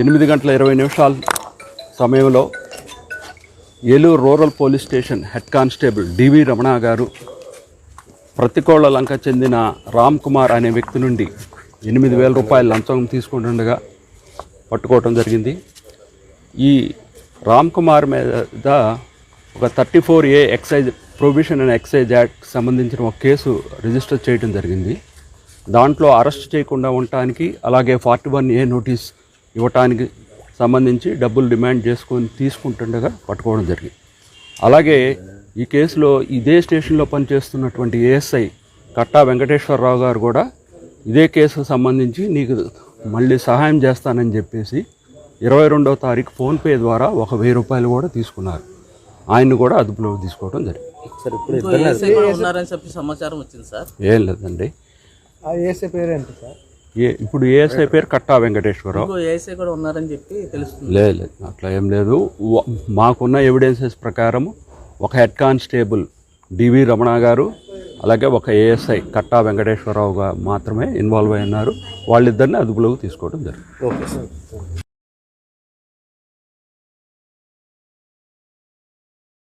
ఎనిమిది గంటల ఇరవై నిమిషాల సమయంలో Eluru rural police station head constable D V Ramana garu Pratikolla Lanka చెందిన రామ్ కుమార్ అనే వ్యక్తి నుండి ఎనిమిది వేల రూపాయల లంచం తీసుకుంటుండగా పట్టుకోవటం జరిగింది. ఈ రామ్ కుమార్ మీద ఒక thirty four A excise provision and excise act సంబంధించిన ఒక కేసు రిజిస్టర్ చేయడం జరిగింది. దాంట్లో అరెస్ట్ చేయకుండా ఉండటానికి అలాగే ఫార్టీ వన్ ఏ నోటీస్ ఇవ్వటానికి సంబంధించి డబ్బులు డిమాండ్ చేసుకొని తీసుకుంటుండగా పట్టుకోవడం జరిగింది. అలాగే ఈ కేసులో ఇదే స్టేషన్లో పనిచేస్తున్నటువంటి ఏఎస్ఐ కట్టా వెంకటేశ్వరరావు గారు కూడా ఇదే కేసుకు సంబంధించి నీకు మళ్ళీ సహాయం చేస్తానని చెప్పేసి ఇరవై రెండవ తారీఖు ఫోన్పే ద్వారా ఒక వెయ్యి రూపాయలు కూడా తీసుకున్నారు. ఆయన్ని కూడా అదుపులోకి తీసుకోవడం జరిగింది. సార్ ఇప్పుడు ఉన్నారని చెప్పి సమాచారం వచ్చింది సార్. ఏం లేదండి. ఏసే పేరేంటి సార్? ఏ ఇప్పుడు ఏఎస్ఐ పేరు కట్టా వెంకటేశ్వరరావు. ఏసై కూడా ఉన్నారని చెప్పి తెలుస్తుంది. లేదు లేదు అట్లా ఏం లేదు. వ- మాకున్న ఎవిడెన్సెస్ ప్రకారం ఒక హెడ్ కానిస్టేబుల్ డివి రమణ గారు అలాగే ఒక ఏఎస్ఐ కట్టా వెంకటేశ్వరరావు గారు మాత్రమే ఇన్వాల్వ్ అయి ఉన్నారు వాళ్ళిద్దరిని అదుపులోకి తీసుకోవడం జరిగింది ఓకే సార్.